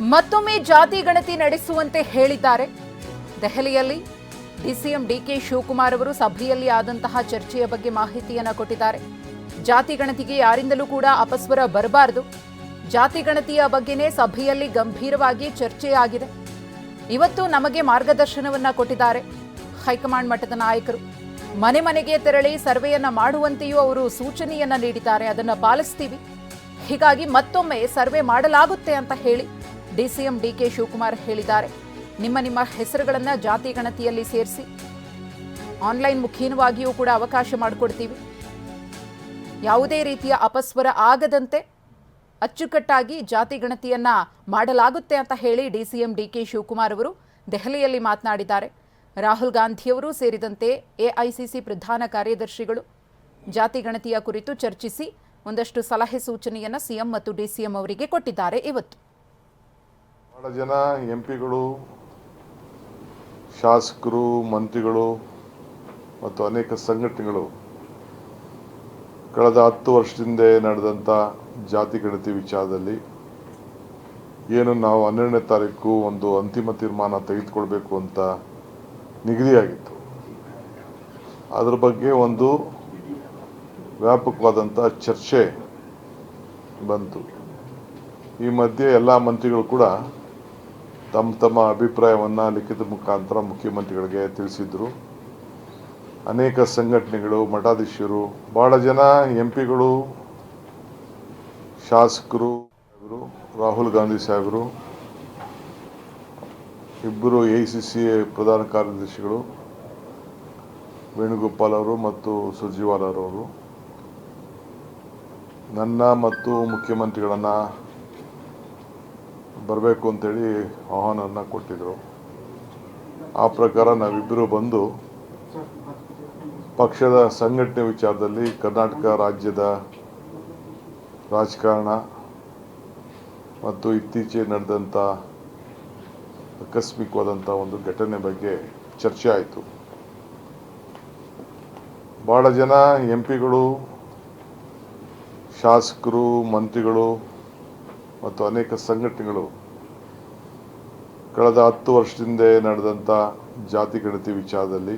ಮತ್ತೊಮ್ಮೆ ಜಾತಿ ಗಣತಿ ನಡೆಸುವಂತೆ ಹೇಳಿದ್ದಾರೆ. ದೆಹಲಿಯಲ್ಲಿ ಡಿಸಿಎಂ ಡಿಕೆ ಶಿವಕುಮಾರ್ ಅವರು ಸಭೆಯಲ್ಲಿ ಆದಂತಹ ಚರ್ಚೆಯ ಬಗ್ಗೆ ಮಾಹಿತಿಯನ್ನು ಕೊಟ್ಟಿದ್ದಾರೆ. ಜಾತಿ ಗಣತಿಗೆ ಯಾರಿಂದಲೂ ಕೂಡ ಅಪಸ್ವರ ಬರಬಾರದು. ಜಾತಿ ಗಣತಿಯ ಬಗ್ಗೆನೇ ಸಭೆಯಲ್ಲಿ ಗಂಭೀರವಾಗಿ ಚರ್ಚೆಯಾಗಿದೆ ಇವತ್ತು ನಮಗೆ ಮಾರ್ಗದರ್ಶನವನ್ನ ಕೊಟ್ಟಿದ್ದಾರೆ ಹೈಕಮಾಂಡ್ ಮಟ್ಟದ ನಾಯಕರು. ಮನೆ ಮನೆಗೆ ತೆರಳಿ ಸರ್ವೆಯನ್ನ ಮಾಡುವಂತೆಯೂ ಅವರು ಸೂಚನೆಯನ್ನ ನೀಡಿದ್ದಾರೆ. ಅದನ್ನು ಪಾಲಿಸ್ತೀವಿ. ಹೀಗಾಗಿ ಮತ್ತೊಮ್ಮೆ ಸರ್ವೆ ಮಾಡಲಾಗುತ್ತೆ ಅಂತ ಹೇಳಿ ಡಿಸಿಎಂ ಡಿಕೆ ಶಿವಕುಮಾರ್ ಹೇಳಿದ್ದಾರೆ. ನಿಮ್ಮ ನಿಮ್ಮ ಹೆಸರುಗಳನ್ನು ಜಾತಿ ಗಣತಿಯಲ್ಲಿ ಸೇರಿಸಿ. ಆನ್ಲೈನ್ ಮುಖೀನವಾಗಿಯೂ ಕೂಡ ಅವಕಾಶ ಮಾಡಿಕೊಡ್ತೀವಿ. ಯಾವುದೇ ರೀತಿಯ ಅಪಸ್ವರ ಆಗದಂತೆ ಅಚ್ಚುಕಟ್ಟಾಗಿ ಜಾತಿ ಗಣತಿಯನ್ನ ಮಾಡಲಾಗುತ್ತೆ ಅಂತ ಹೇಳಿ ಡಿಸಿಎಂ ಡಿಕೆ ಶಿವಕುಮಾರ್ ಅವರು ದೆಹಲಿಯಲ್ಲಿ ಮಾತನಾಡಿದ್ದಾರೆ. ರಾಹುಲ್ ಗಾಂಧಿಯವರು ಸೇರಿದಂತೆ ಎಐಸಿಸಿ ಪ್ರಧಾನ ಕಾರ್ಯದರ್ಶಿಗಳು ಜಾತಿ ಗಣತಿಯ ಕುರಿತು ಚರ್ಚಿಸಿ ಒಂದಷ್ಟು ಸಲಹೆ ಸೂಚನೆಯನ್ನು ಸಿಎಂ ಮತ್ತು ಡಿಸಿಎಂ ಅವರಿಗೆ ಕೊಟ್ಟಿದ್ದಾರೆ ಇವತ್ತು. ಬಹಳ ಜನ ಎಂ ಪಿಗಳು ಶಾಸಕರು, ಮಂತ್ರಿಗಳು ಮತ್ತು ಅನೇಕ ಸಂಘಟನೆಗಳು ಕಳೆದ ಹತ್ತು ವರ್ಷದಿಂದ ನಡೆದಂಥ ಜಾತಿ ಗಣತಿ ವಿಚಾರದಲ್ಲಿ ಏನು ನಾವು ಹನ್ನೆರಡನೇ ತಾರೀಕು ಒಂದು ಅಂತಿಮ ತೀರ್ಮಾನ ತೆಗೆದುಕೊಳ್ಬೇಕು ಅಂತ ನಿಗದಿಯಾಗಿತ್ತು. ಅದರ ಬಗ್ಗೆ ಒಂದು ವ್ಯಾಪಕವಾದಂಥ ಚರ್ಚೆ ಬಂತು. ಈ ಮಧ್ಯೆ ಎಲ್ಲ ಮಂತ್ರಿಗಳು ಕೂಡ ತಮ್ಮ ತಮ್ಮ ಅಭಿಪ್ರಾಯವನ್ನು ಲಿಖಿತ ಮುಖಾಂತರ ಮುಖ್ಯಮಂತ್ರಿಗಳಿಗೆ ತಿಳಿಸಿದರು. ಅನೇಕ ಸಂಘಟನೆಗಳು, ಮಠಾಧೀಶರು, ಬಹಳ ಜನ ಎಂ ಪಿಗಳು ಶಾಸಕರು ರಾಹುಲ್ ಗಾಂಧಿ ಸಾಹೇಬರು ಇಬ್ಬರು ಎ ಸಿ ಸಿ ಪ್ರಧಾನ ಕಾರ್ಯದರ್ಶಿಗಳು, ವೇಣುಗೋಪಾಲ್ ಅವರು ಮತ್ತು ಸುರ್ಜಿವಾಲ ಅವರು ನನ್ನ ಮತ್ತು ಮುಖ್ಯಮಂತ್ರಿಗಳನ್ನು ಬರಬೇಕು ಅಂತೇಳಿ ಆಹ್ವಾನವನ್ನು ಕೊಟ್ಟಿದ್ರು. ಆ ಪ್ರಕಾರ ನಾವಿಬ್ಬರು ಬಂದು ಪಕ್ಷದ ಸಂಘಟನೆ ವಿಚಾರದಲ್ಲಿ ಕರ್ನಾಟಕ ರಾಜ್ಯದ ರಾಜಕಾರಣ ಮತ್ತು ಇತ್ತೀಚೆಗೆ ನಡೆದಂಥ ಆಕಸ್ಮಿಕವಾದಂಥ ಒಂದು ಘಟನೆ ಬಗ್ಗೆ ಚರ್ಚೆ ಆಯಿತು. ಭಾಳ ಜನ ಎಂ ಪಿಗಳು ಶಾಸಕರು, ಮಂತ್ರಿಗಳು ಮತ್ತು ಅನೇಕ ಸಂಘಟನೆಗಳು ಕಳೆದ ಹತ್ತು ವರ್ಷದಿಂದ ನಡೆದಂಥ ಜಾತಿ ಗಣತಿ ವಿಚಾರದಲ್ಲಿ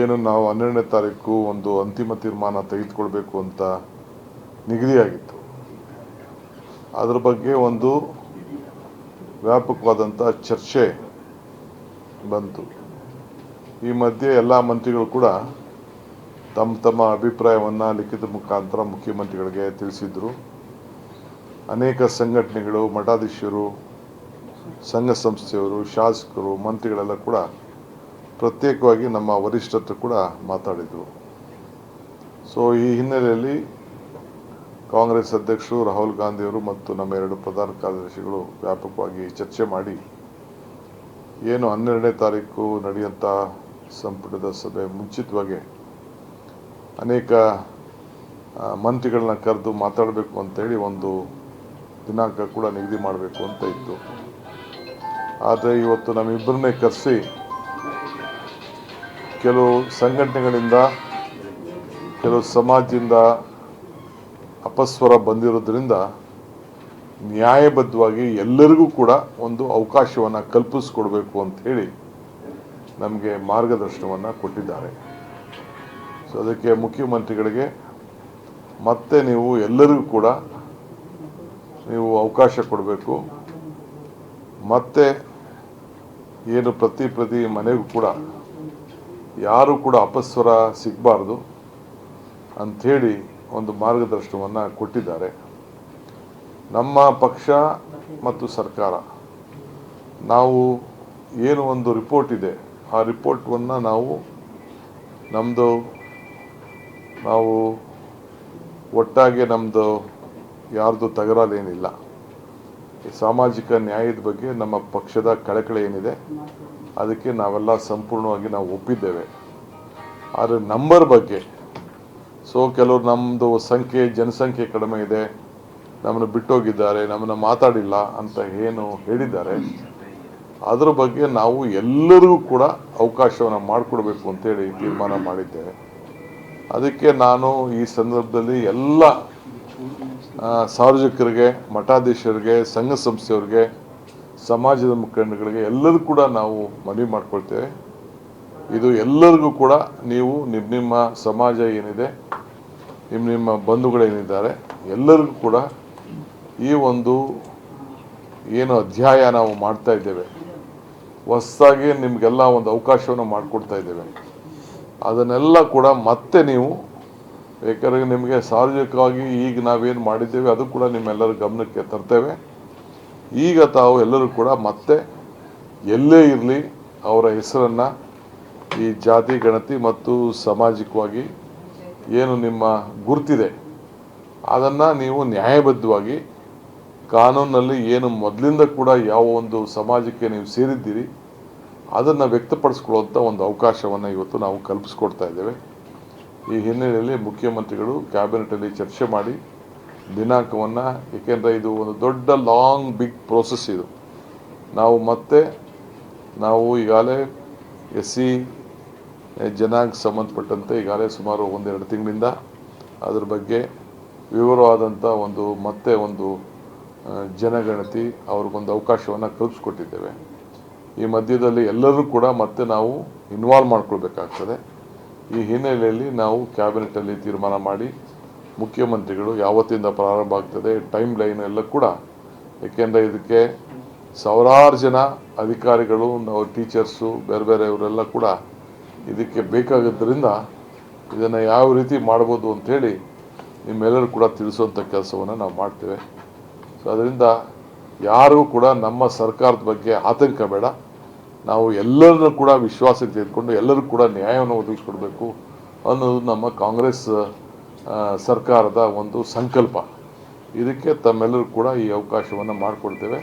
ಏನು ನಾವು ಹನ್ನೆರಡನೇ ತಾರೀಕು ಒಂದು ಅಂತಿಮ ತೀರ್ಮಾನ ತೆಗೆದುಕೊಳ್ಬೇಕು ಅಂತ ನಿಗದಿಯಾಗಿತ್ತು. ಅದರ ಬಗ್ಗೆ ಒಂದು ವ್ಯಾಪಕವಾದಂಥ ಚರ್ಚೆ ಬಂತು. ಈ ಮಧ್ಯೆ ಎಲ್ಲ ಮಂತ್ರಿಗಳು ಕೂಡ ತಮ್ಮ ತಮ್ಮ ಅಭಿಪ್ರಾಯವನ್ನು ಲಿಖಿತ ಮುಖಾಂತರ ಮುಖ್ಯಮಂತ್ರಿಗಳಿಗೆ ತಿಳಿಸಿದರು. ಅನೇಕ ಸಂಘಟನೆಗಳು, ಮಠಾಧೀಶರು ಸಂಘ ಸಂಸ್ಥೆಯವರು ಶಾಸಕರು, ಮಂತ್ರಿಗಳೆಲ್ಲ ಕೂಡ ಪ್ರತ್ಯೇಕವಾಗಿ ನಮ್ಮ ವರಿಷ್ಠರು ಕೂಡ ಮಾತಾಡಿದರು. ಸೊ ಈ ಹಿನ್ನೆಲೆಯಲ್ಲಿ ಕಾಂಗ್ರೆಸ್ ಅಧ್ಯಕ್ಷರು ರಾಹುಲ್ ಗಾಂಧಿಯವರು ಮತ್ತು ನಮ್ಮ ಎರಡು ಪ್ರಧಾನ ಕಾರ್ಯದರ್ಶಿಗಳು ವ್ಯಾಪಕವಾಗಿ ಚರ್ಚೆ ಮಾಡಿ, ಏನು ಹನ್ನೆರಡನೇ ತಾರೀಕು ನಡೆಯುವಂಥ ಸಂಪುಟದ ಸಭೆ ಮುಂಚಿತವಾಗಿ ಅನೇಕ ಮಂತ್ರಿಗಳನ್ನ ಕರೆದು ಮಾತಾಡಬೇಕು ಅಂತೇಳಿ ಒಂದು ದಿನಾಂಕ ಕೂಡ ನಿಗದಿ ಮಾಡಬೇಕು ಅಂತ ಇತ್ತು. ಆದರೆ ಇವತ್ತು ನಮ್ಮಿಬ್ಬರನ್ನೇ ಕರೆಸಿ ಕೆಲವು ಸಂಘಟನೆಗಳಿಂದ, ಕೆಲವು ಸಮಾಜದಿಂದ ಅಪಸ್ವರ ಬಂದಿರೋದ್ರಿಂದ ನ್ಯಾಯಬದ್ಧವಾಗಿ ಎಲ್ಲರಿಗೂ ಕೂಡ ಒಂದು ಅವಕಾಶವನ್ನು ಕಲ್ಪಿಸ್ಕೊಡ್ಬೇಕು ಅಂತ ಹೇಳಿ ನಮಗೆ ಮಾರ್ಗದರ್ಶನವನ್ನು ಕೊಟ್ಟಿದ್ದಾರೆ. ಸೊ ಅದಕ್ಕೆ ಮುಖ್ಯಮಂತ್ರಿಗಳಿಗೆ ಮತ್ತೆ ನೀವು ಎಲ್ಲರಿಗೂ ಕೂಡ ನೀವು ಅವಕಾಶ ಕೊಡಬೇಕು. ಮತ್ತೆ ಏನು ಪ್ರತಿ ಪ್ರತಿ ಮನೆಗೂ ಕೂಡ ಯಾರು ಕೂಡ ಅಪಸ್ವರ ಸಿಗಬಾರ್ದು ಅಂಥೇಳಿ ಒಂದು ಮಾರ್ಗದರ್ಶನವನ್ನು ಕೊಟ್ಟಿದ್ದಾರೆ. ನಮ್ಮ ಪಕ್ಷ ಮತ್ತು ಸರ್ಕಾರ, ನಾವು ಏನು ಒಂದು ರಿಪೋರ್ಟ್ ಇದೆ, ಆ ರಿಪೋರ್ಟನ್ನು ನಾವು ನಮ್ಮದು ನಾವು ಒಟ್ಟಾಗಿ ನಮ್ಮದು ಯಾರ್ದು ತಗರಾಲೇನಿಲ್ಲ. ಸಾಮಾಜಿಕ ನ್ಯಾಯದ ಬಗ್ಗೆ ನಮ್ಮ ಪಕ್ಷದ ಕಳಕಳಿ ಏನಿದೆ, ಅದಕ್ಕೆ ನಾವೆಲ್ಲ ಸಂಪೂರ್ಣವಾಗಿ ನಾವು ಒಪ್ಪಿದ್ದೇವೆ. ಆದರೆ ನಂಬರ್ ಬಗ್ಗೆ, ಸೊ ಕೆಲವರು ನಮ್ಮದು ಸಂಖ್ಯೆ, ಜನಸಂಖ್ಯೆ ಕಡಿಮೆ ಇದೆ, ನಮ್ಮನ್ನು ಬಿಟ್ಟೋಗಿದ್ದಾರೆ, ನಮ್ಮನ್ನು ಮಾತಾಡಿಲ್ಲ ಅಂತ ಏನು ಹೇಳಿದ್ದಾರೆ, ಅದರ ಬಗ್ಗೆ ನಾವು ಎಲ್ಲರಿಗೂ ಕೂಡ ಅವಕಾಶವನ್ನು ಮಾಡಿಕೊಡ್ಬೇಕು ಅಂತೇಳಿ ತೀರ್ಮಾನ ಮಾಡಿದ್ದೇವೆ. ಅದಕ್ಕೆ ನಾನು ಈ ಸಂದರ್ಭದಲ್ಲಿ ಎಲ್ಲ ಸಾರ್ವಜನಿಕರಿಗೆ, ಮಠಾಧೀಶರಿಗೆ, ಸಂಘ ಸಂಸ್ಥೆಯವ್ರಿಗೆ, ಸಮಾಜದ ಮುಖಂಡಗಳಿಗೆ ಎಲ್ಲರೂ ಕೂಡ ನಾವು ಮನವಿ ಮಾಡ್ಕೊಳ್ತೇವೆ. ಇದು ಎಲ್ಲರಿಗೂ ಕೂಡ ನೀವು ನಿಮ್ಮ ನಿಮ್ಮ ಸಮಾಜ ಏನಿದೆ ನಿಮ್ಮ ನಿಮ್ಮ ಬಂಧುಗಳೇನಿದ್ದಾರೆ ಎಲ್ಲರಿಗೂ ಕೂಡ ಈ ಒಂದು ಏನು ಅಧ್ಯಾಯ ನಾವು ಮಾಡ್ತಾ ಇದ್ದೇವೆ. ಹೊಸದಾಗಿ ನಿಮಗೆಲ್ಲ ಒಂದು ಅವಕಾಶವನ್ನು ಮಾಡಿಕೊಡ್ತಾ ಇದ್ದೇವೆ. ಅದನ್ನೆಲ್ಲ ಕೂಡ ಮತ್ತೆ ನೀವು ಯಾಕಂದರೆ ನಿಮಗೆ ಸಾರ್ವಜನಿಕವಾಗಿ ಈಗ ನಾವೇನು ಮಾಡಿದ್ದೇವೆ, ಅದು ಕೂಡ ನಿಮ್ಮೆಲ್ಲರ ಗಮನಕ್ಕೆ ತರ್ತೇವೆ. ಈಗ ತಾವು ಎಲ್ಲರೂ ಕೂಡ ಮತ್ತೆ ಎಲ್ಲೇ ಇರಲಿ ಅವರ ಹೆಸರನ್ನು ಈ ಜಾತಿ, ಗಣತಿ ಮತ್ತು ಸಾಮಾಜಿಕವಾಗಿ ಏನು ನಿಮ್ಮ ಗುರುತಿದೆ, ಅದನ್ನು ನೀವು ನ್ಯಾಯಬದ್ಧವಾಗಿ ಕಾನೂನಲ್ಲಿ ಏನು ಮೊದಲಿಂದ ಕೂಡ ಯಾವ ಒಂದು ಸಮಾಜಕ್ಕೆ ನೀವು ಸೇರಿದ್ದೀರಿ, ಅದನ್ನು ವ್ಯಕ್ತಪಡಿಸ್ಕೊಳ್ಳುವಂಥ ಒಂದು ಅವಕಾಶವನ್ನು ಇವತ್ತು ನಾವು ಕಲ್ಪಿಸ್ಕೊಡ್ತಾ ಇದ್ದೇವೆ. ಈ ಹಿನ್ನೆಲೆಯಲ್ಲಿ ಮುಖ್ಯಮಂತ್ರಿಗಳು ಕ್ಯಾಬಿನೆಟಲ್ಲಿ ಚರ್ಚೆ ಮಾಡಿ ದಿನಾಂಕವನ್ನು, ಏಕೆಂದರೆ ಇದು ಒಂದು ದೊಡ್ಡ ಲಾಂಗ್ ಬಿಗ್ ಪ್ರೋಸೆಸ್ ಇದು. ನಾವು ಮತ್ತೆ, ನಾವು ಈಗಾಗಲೇ ಎಸ್ ಸಿ ಜನಾಂಗ ಸಂಬಂಧಪಟ್ಟಂತೆ ಈಗಾಗಲೇ ಸುಮಾರು ಒಂದೆರಡು ತಿಂಗಳಿಂದ ಅದ್ರ ಬಗ್ಗೆ ವಿವರವಾದಂಥ ಒಂದು ಮತ್ತೆ ಒಂದು ಜನಗಣತಿ ಅವ್ರಿಗೊಂದು ಅವಕಾಶವನ್ನು ಕಲ್ಪಿಸ್ಕೊಟ್ಟಿದ್ದೇವೆ. ಈ ಮಧ್ಯದಲ್ಲಿ ಎಲ್ಲರೂ ಕೂಡ ಮತ್ತೆ ನಾವು ಇನ್ವಾಲ್ವ್ ಮಾಡ್ಕೊಳ್ಬೇಕಾಗ್ತದೆ. ಈ ಹಿನ್ನೆಲೆಯಲ್ಲಿ ನಾವು ಕ್ಯಾಬಿನೆಟಲ್ಲಿ ತೀರ್ಮಾನ ಮಾಡಿ ಮುಖ್ಯಮಂತ್ರಿಗಳು ಯಾವತ್ತಿಂದ ಪ್ರಾರಂಭ ಆಗ್ತದೆ ಟೈಮ್ ಲೈನ್ ಎಲ್ಲ ಕೂಡ, ಏಕೆಂದರೆ ಇದಕ್ಕೆ ಸಾವಿರಾರು ಜನ ಅಧಿಕಾರಿಗಳು, ನಾವು ಟೀಚರ್ಸು ಬೇರೆ ಬೇರೆಯವರೆಲ್ಲ ಕೂಡ ಇದಕ್ಕೆ ಬೇಕಾಗಿದ್ದರಿಂದ ಇದನ್ನು ಯಾವ ರೀತಿ ಮಾಡ್ಬೋದು ಅಂಥೇಳಿ ನಿಮ್ಮೆಲ್ಲರೂ ಕೂಡ ತಿಳಿಸುವಂಥ ಕೆಲಸವನ್ನು ನಾವು ಮಾಡ್ತೇವೆ. ಸೊ ಅದರಿಂದ ಯಾರೂ ಕೂಡ ನಮ್ಮ ಸರ್ಕಾರದ ಬಗ್ಗೆ ಆತಂಕ ಬೇಡ. ನಾವು ಎಲ್ಲರನ್ನೂ ಕೂಡ ವಿಶ್ವಾಸಕ್ಕೆ ತೆಗೆದುಕೊಂಡು ಎಲ್ಲರೂ ಕೂಡ ನ್ಯಾಯವನ್ನು ಒದಗಿಸ್ಕೊಡ್ಬೇಕು ಅನ್ನೋದು ನಮ್ಮ ಕಾಂಗ್ರೆಸ್ ಸರ್ಕಾರದ ಒಂದು ಸಂಕಲ್ಪ. ಇದಕ್ಕೆ ತಮ್ಮೆಲ್ಲರೂ ಕೂಡ ಈ ಅವಕಾಶವನ್ನು ಮಾಡಿಕೊಡ್ತೇವೆ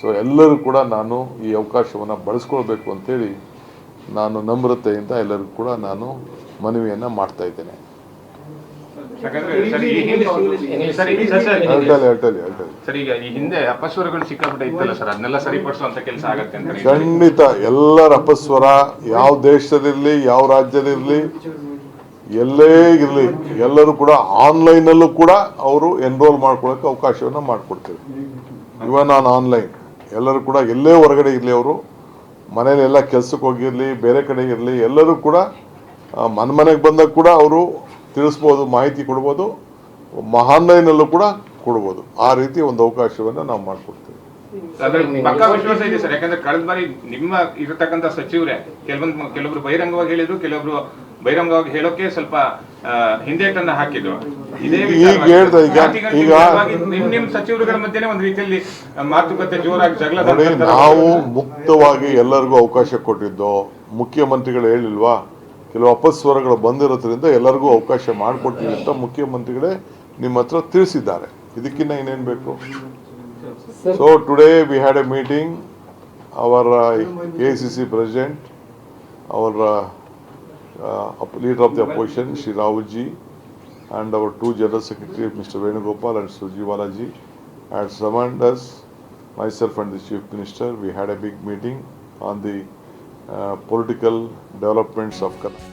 ಸೊ ಎಲ್ಲರೂ ಕೂಡ ನಾನು ಈ ಅವಕಾಶವನ್ನು ಬಳಸ್ಕೊಳ್ಬೇಕು ಅಂತೇಳಿ ನಾನು ನಮ್ರತೆಯಿಂದ ಎಲ್ಲರಿಗೂ ಕೂಡ ನಾನು ಮನವಿಯನ್ನು ಮಾಡ್ತಾ ಇದ್ದೇನೆ. ಸರ್ ಈಗ ಈ ಹಿಂದೆ ಅಪಸ್ವರಗಳು ಸಿಕ್ಕಾಪಟ್ಟೆ ಇತ್ತಲ್ಲ ಸರ್? ಅದನ್ನೆಲ್ಲ ಸರಿಪಡಿಸುವಂತ ಕೆಲಸ ಆಗತ್ತೆ ಅಂತ ಖಂಡಿತ ಎಲ್ಲರ ಅಪಸ್ವರ ಯಾವ ದೇಶದಲ್ಲಿ ಯಾವ ರಾಜ್ಯದಲ್ಲಿ ಎಲ್ಲೇ ಇರಲಿ ಎಲ್ಲರೂ ಕೂಡ ಆನ್ಲೈನಲ್ಲೂ ಕೂಡ ಅವರು ಎನ್ರೋಲ್ ಮಾಡ್ಕೊಳ್ಳೋಕೆ ಅವಕಾಶವನ್ನು ಮಾಡಿಕೊಡ್ತೀವಿ. ಇವನ್ ಆನ್ ಆನ್ಲೈನ್ ಎಲ್ಲರೂ ಕೂಡ ಎಲ್ಲೇ ಹೊರಗಡೆ ಇರಲಿ ಅವರು ಮನೇಲಿ ಎಲ್ಲ ಕೆಲ್ಸಕ್ಕೆ ಹೋಗಿರಲಿ ಬೇರೆ ಕಡೆ ಇರಲಿ ಎಲ್ಲರೂ ಕೂಡ ಮನೆ ಮನೆಗೆ ಬಂದಾಗ ಕೂಡ ಅವರು ತಿಳಿಸ್ಬೋದು ಮಾಹಿತಿ ಕೊಡ್ಬೋದು ಆನ್ಲೈನಲ್ಲೂ ಕೂಡ ಕೊಡ್ಬೋದು. ಆ ರೀತಿ ಒಂದು ಅವಕಾಶವನ್ನು ನಾವು ಮಾಡಿಕೊಡ್ತೇವೆ. ಪಕ್ಕಾ ವಿಶ್ವಾಸ ಇದೆ ಸರ್. ಯಾಕಂದ್ರೆ ಕಳೆದ ಬಾರಿ ನಿಮ್ಮ ಇರತಕ್ಕಂತ ಸಚಿವರೇ ಕೆಲವೊಂದು ಕೆಲವೊಬ್ರು ಬಹಿರಂಗವಾಗಿ ಹೇಳಿದ್ರು ಕೆಲವೊಬ್ರು ಬಹಿರಂಗವಾಗಿ ಹೇಳೋಕೆ ಸ್ವಲ್ಪ ಹಿಂದೇಟನ್ನ ಹಾಕಿದ್ರು. ಸಚಿವರುಗಳ ಮಧ್ಯೆನೇ ಒಂದು ರೀತಿಯಲ್ಲಿ ಮಾತುಕತೆ ಜೋರಾಗಿ ಜಗಳ ನಾವು ಮುಕ್ತವಾಗಿ ಎಲ್ಲರಿಗೂ ಅವಕಾಶ ಕೊಟ್ಟಿದ್ದು ಮುಖ್ಯಮಂತ್ರಿಗಳು ಹೇಳಿಲ್ವಾ? ಕೆಲವು ಅಪಸ್ವರಗಳು ಬಂದಿರೋದ್ರಿಂದ ಎಲ್ಲರಿಗೂ ಅವಕಾಶ ಮಾಡಿಕೊಟ್ಟಿವಿ ಅಂತ ಮುಖ್ಯಮಂತ್ರಿಗಳೇ ನಿಮ್ಮ ಹತ್ರ ತಿಳಿಸಿದ್ದಾರೆ. ಇದಕ್ಕಿನ್ನ ಇನ್ನೇನು ಬೇಕು? So today we had a meeting our A C C president our leader of the opposition Shri Rahul ji and our two general secretary mister Venugopal and Suji Balaji and some others myself and the chief minister we had a big meeting on the Uh, political developments of Karnataka.